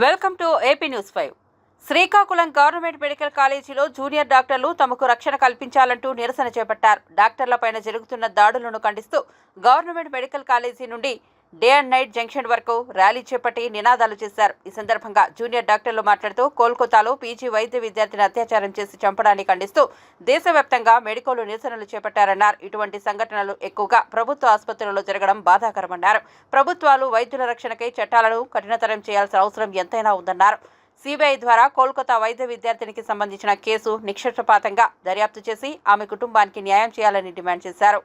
Welcome to AP news five. Srikakulam government medical కాలేజీలో junior డాక్టర్లు తమకు రక్షణ కల్పించాలంటూ నిరసన చేపట్టారు. డాక్టర్లపైన జరుగుతున్న దాడులను ఖండిస్తూ గవర్నమెంట్ మెడికల్ కాలేజీ నుండి డే అండ్ నైట్ జంక్షన్ వరకు ర్యాలీ చేపట్టి నినాదాలు చేశారు. ఈ సందర్భంగా జూనియర్ డాక్టర్లు మాట్లాడుతూ కోల్కతాలో పీజీ వైద్య విద్యార్థిని అత్యాచారం చేసి చంపడాన్ని ఖండిస్తూ దేశవ్యాప్తంగా మెడికోలు నిరసనలు చేపట్టారన్నారు. ఇటువంటి సంఘటనలు ఎక్కువగా ప్రభుత్వ ఆసుపత్రులలో జరగడం బాధాకరమన్నారు. ప్రభుత్వాలు వైద్యుల రక్షణకై చట్టాలను కఠినతరం చేయాల్సిన అవసరం ఎంతైనా ఉందన్నారు. సిబిఐ ద్వారా కోల్కతా వైద్య విద్యార్థినికి సంబంధించిన కేసు నిక్షేపపాతంగా దర్యాప్తు చేసి ఆమె కుటుంబానికి న్యాయం చేయాలని డిమాండ్ చేశారు.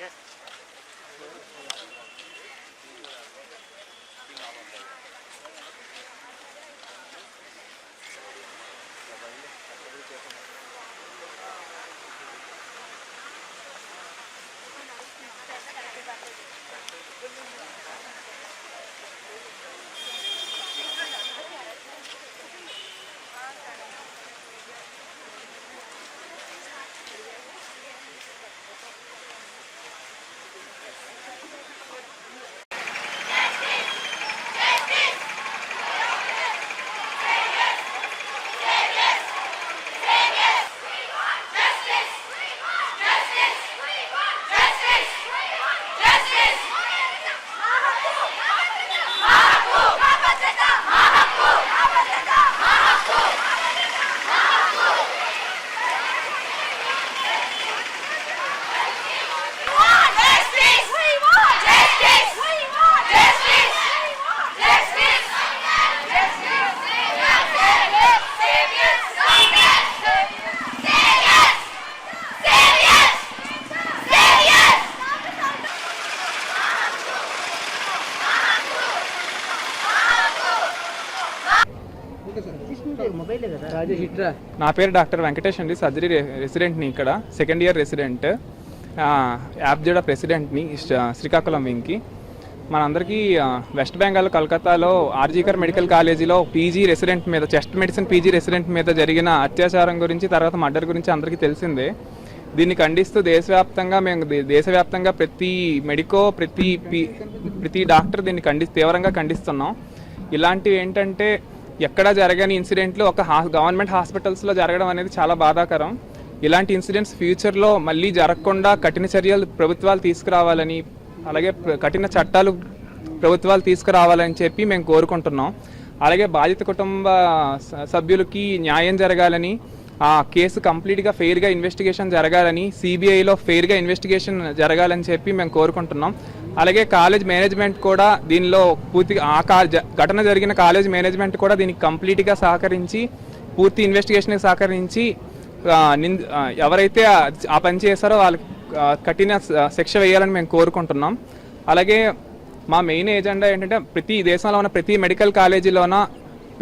Yes. నా పేరు డాక్టర్ వెంకటేష్ అండి. సర్జరీ రెసిడెంట్ని ఇక్కడ. Second year resident. ఆ, యాప్జెడా ప్రెసిడెంట్ని శ్రీ- శ్రీకాకుళం వింగ్కి మనందరికీ వెస్ట్ బెంగాల్ కలకత్తాలో ఆర్జీకర్ మెడికల్ కాలేజీలో పీజీ రెసిడెంట్ మీద చెస్ట్ మెడిసిన్ పీజీ రెసిడెంట్ మీద జరిగిన అత్యాచారం గురించి తర్వాత మర్డర్ గురించి అందరికీ తెలిసిందే. దీన్ని ఖండిస్తూ దేశవ్యాప్తంగా మేము దేశవ్యాప్తంగా ప్రతి మెడికో ప్రతి పి- ప్రతి డాక్టర్ దీన్ని ఖండి తీవ్రంగా ఖండిస్తున్నాం. ఇలాంటివి ఏంటంటే ఎక్కడా జరగని ఇన్సిడెంట్లు ఒక హా గవర్నమెంట్ హాస్పిటల్స్లో జరగడం అనేది చాలా బాధాకరం. ఇలాంటి ఇన్సిడెంట్స్ ఫ్యూచర్లో మళ్ళీ జరగకుండా కఠిన చర్యలు ప్రభుత్వాలు తీసుకురావాలని అలాగే కఠిన చట్టాలు ప్రభుత్వాలు తీసుకురావాలని చెప్పి మేము కోరుకుంటున్నాం. అలాగే బాధిత కుటుంబ స- సభ్యులకి న్యాయం జరగాలని ఆ కేసు కంప్లీట్గా ఫెయిర్గా ఇన్వెస్టిగేషన్ జరగాలని సిబిఐలో ఫెయిర్గా ఇన్వెస్టిగేషన్ జరగాలని చెప్పి మేము కోరుకుంటున్నాం. అలాగే కాలేజ్ మేనేజ్మెంట్ కూడా దీనిలో పూర్తిగా ఆ ఘటన జరిగిన కాలేజ్ మేనేజ్మెంట్ కూడా దీనికి కంప్లీట్గా సహకరించి పూర్తి ఇన్వెస్టిగేషన్కి సహకరించి ఎవరైతే ఆ- పని చేశారో వాళ్ళకి కఠిన శిక్ష వేయాలని మేము కోరుకుంటున్నాం. అలాగే మా మెయిన్ ఏజెండా ఏంటంటే ప్రతి దేశంలో ఉన్న ప్రతి మెడికల్ కాలేజీలోన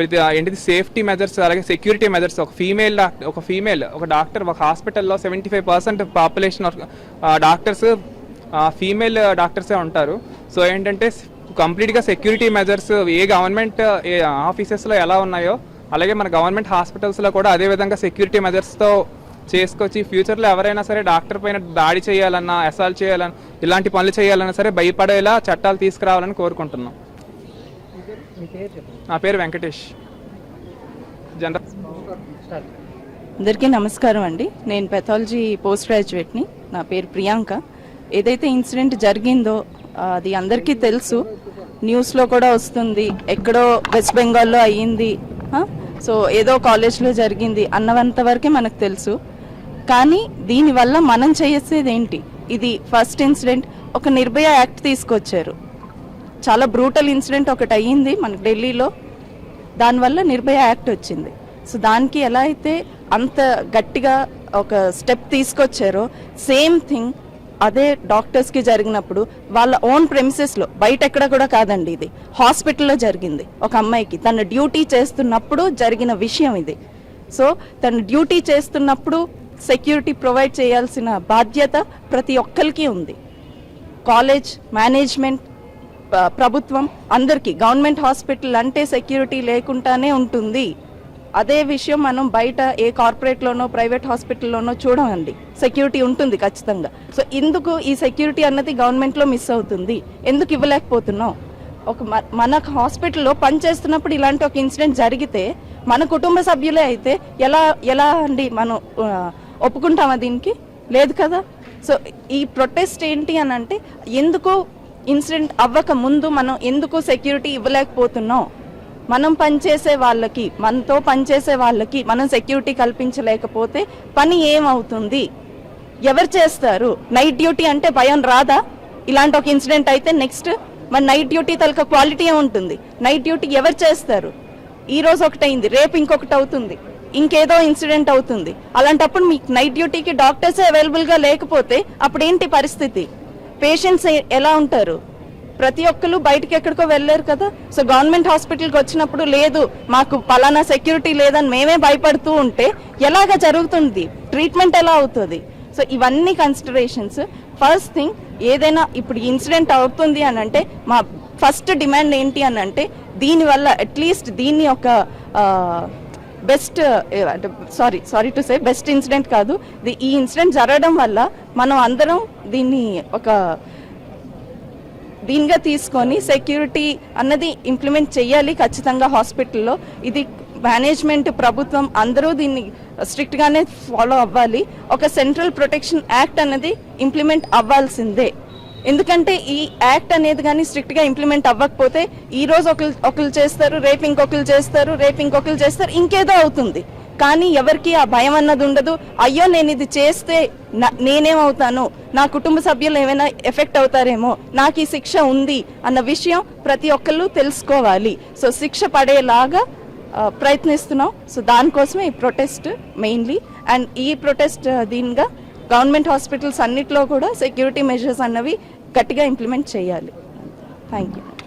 ప్రతి ఏంటిది సేఫ్టీ మెజర్స్ అలాగే సెక్యూరిటీ మెజర్స్ ఒక ఫీమేల్ డాక్టర్ ఒక ఫీమేల్ ఒక డాక్టర్ ఒక హాస్పిటల్లో seventy five percent population doctors female డాక్టర్సే ఉంటారు. సో ఏంటంటే కంప్లీట్గా సెక్యూరిటీ మెజర్స్ ఏ గవర్నమెంట్ ఏ ఆఫీసెస్లో ఎలా ఉన్నాయో అలాగే మన గవర్నమెంట్ హాస్పిటల్స్లో కూడా అదే విధంగా సెక్యూరిటీ మెజర్స్తో చేసుకొచ్చి ఫ్యూచర్లో ఎవరైనా సరే డాక్టర్ పైన దాడి చేయాలన్నా అసాల్ట్ చేయాలన్నా ఇలాంటి పనులు చేయాలన్నా సరే భయపడేలా చట్టాలు తీసుకురావాలని కోరుకుంటున్నాం. నా పేరు వెంకటేష్. జనరల్ అందరికీ నమస్కారం అండి. నేను పెథాలజీ పోస్ట్ గ్రాడ్యుయేట్ని నా పేరు ప్రియాంక. ఏదైతే ఇన్సిడెంట్ జరిగిందో అది అందరికీ తెలుసు. న్యూస్లో కూడా వస్తుంది. ఎక్కడో వెస్ట్ బెంగాల్లో అయ్యింది. సో ఏదో కాలేజ్లో జరిగింది అన్నవంత వరకే మనకు తెలుసు. కానీ దీనివల్ల మనం చేసేది ఏంటి? ఇది ఫస్ట్ ఇన్సిడెంట్ ఒక నిర్భయ యాక్ట్ తీసుకొచ్చారు. చాలా బ్రూటల్ ఇన్సిడెంట్ ఒకటి అయ్యింది మనకు ఢిల్లీలో. దానివల్ల నిర్భయ యాక్ట్ వచ్చింది. సో దానికి ఎలా అయితే అంత గట్టిగా ఒక స్టెప్ తీసుకొచ్చారో సేమ్ థింగ్ అదే డాక్టర్స్కి జరిగినప్పుడు వాళ్ళ ఓన్ ప్రెమిసెస్లో బయట ఎక్కడ కూడా కాదండి ఇది హాస్పిటల్లో జరిగింది ఒక అమ్మాయికి. తన డ్యూటీ చేస్తున్నప్పుడు జరిగిన విషయం ఇది. సో తన డ్యూటీ చేస్తున్నప్పుడు సెక్యూరిటీ ప్రొవైడ్ చేయాల్సిన బాధ్యత ప్రతి ఒక్కరికి ఉంది. కాలేజ్ మేనేజ్మెంట్ ప్రభుత్వం అందరికీ గవర్నమెంట్ హాస్పిటల్ అంటే సెక్యూరిటీ లేకుండానే ఉంటుంది. అదే విషయం మనం బయట ఏ కార్పొరేట్లోనో ప్రైవేట్ హాస్పిటల్లోనో చూడమండి. సెక్యూరిటీ ఉంటుంది ఖచ్చితంగా. సో ఎందుకు ఈ సెక్యూరిటీ అన్నది గవర్నమెంట్లో మిస్ అవుతుంది. ఎందుకు ఇవ్వలేకపోతున్నాం? ఒక మ- మన హాస్పిటల్లో పనిచేస్తున్నప్పుడు ఇలాంటి ఒక ఇన్సిడెంట్ జరిగితే మన కుటుంబ సభ్యులే అయితే ఎలా ఎలా అండి మనం ఆ, ఒప్పుకుంటామా దీనికి? లేదు కదా? సో ఈ ప్రొటెస్ట్ ఏంటి అని అంటే ఎందుకు ఇన్సిడెంట్ అవ్వక ముందు మనం ఎందుకు సెక్యూరిటీ ఇవ్వలేకపోతున్నాం? మనం పనిచేసే వాళ్ళకి మనతో పనిచేసే వాళ్ళకి మనం సెక్యూరిటీ కల్పించలేకపోతే పని ఏమవుతుంది? ఎవరు చేస్తారు? నైట్ డ్యూటీ అంటే భయం రాదా? ఇలాంటి ఒక ఇన్సిడెంట్ అయితే నెక్స్ట్ మన నైట్ డ్యూటీ తలక క్వాలిటీ ఉంటుంది నైట్ డ్యూటీ ఎవరు చేస్తారు? ఈ రోజు ఒకటైంది రేపు ఇంకొకటి అవుతుంది ఇంకేదో ఇన్సిడెంట్ అవుతుంది. అలాంటప్పుడు మీకు నైట్ డ్యూటీకి డాక్టర్స్ అవైలబుల్గా లేకపోతే అప్పుడేంటి పరిస్థితి? పేషెంట్స్ ఎలా ఉంటారు? ప్రతి ఒక్కరు బయటకి ఎక్కడికో వెళ్ళారు కదా? సో గవర్నమెంట్ హాస్పిటల్కి వచ్చినప్పుడు లేదు మాకు పలానా సెక్యూరిటీ లేదని మేమే భయపడుతూ ఉంటే ఎలాగ జరుగుతుంది? ట్రీట్మెంట్ ఎలా అవుతుంది? సో ఇవన్నీ కన్సిడరేషన్స్ ఫస్ట్ థింగ్ ఏదైనా ఇప్పుడు ఇన్సిడెంట్ అవుతుంది అని అంటే మా ఫస్ట్ డిమాండ్ ఏంటి అని అంటే దీనివల్ల అట్లీస్ట్ దీన్ని ఒక బెస్ట్ uh, eh, అంటే sorry sorry to say best incident కాదు. ది- ఈ ఇన్సిడెంట్ జరగడం వల్ల మనం అందరం దీన్ని ఒక దీనిగా తీసుకొని సెక్యూరిటీ అన్నది ఇంప్లిమెంట్ చేయాలి ఖచ్చితంగా హాస్పిటల్లో ఇది మేనేజ్మెంట్ ప్రభుత్వం అందరూ దీన్ని స్ట్రిక్ట్గానే ఫాలో అవ్వాలి. ఒక సెంట్రల్ ప్రొటెక్షన్ యాక్ట్ అన్నది ఇంప్లిమెంట్ అవ్వాల్సిందే. ఎందుకంటే ఈ యాక్ట్ అనేది కానీ స్ట్రిక్ట్గా ఇంప్లిమెంట్ అవ్వకపోతే ఈ రోజు ఒకరు ఒకరు చేస్తారు రేపు ఇంకొకరు చేస్తారు రేపు ఇంకొకరు చేస్తారు ఇంకేదో అవుతుంది. కానీ ఎవరికి ఆ భయం అన్నది ఉండదు. అయ్యో నేను ఇది చేస్తే నేనేమవుతాను? నా కుటుంబ సభ్యులు ఏమైనా ఎఫెక్ట్ అవుతారేమో? నాకు ఈ శిక్ష ఉంది అన్న విషయం ప్రతి ఒక్కళ్ళు తెలుసుకోవాలి. సో శిక్ష పడేలాగా ప్రయత్నిస్తున్నాం. సో దానికోసమే ఈ ప్రొటెస్ట్ మెయిన్లీ. అండ్ ఈ ప్రొటెస్ట్ దీనిగా గవర్నమెంట్ హాస్పిటల్స్ అన్నిట్లో కూడా సెక్యూరిటీ మెజర్స్ అన్నవి గట్టిగా ఇంప్లిమెంట్ చేయాలి. Thank you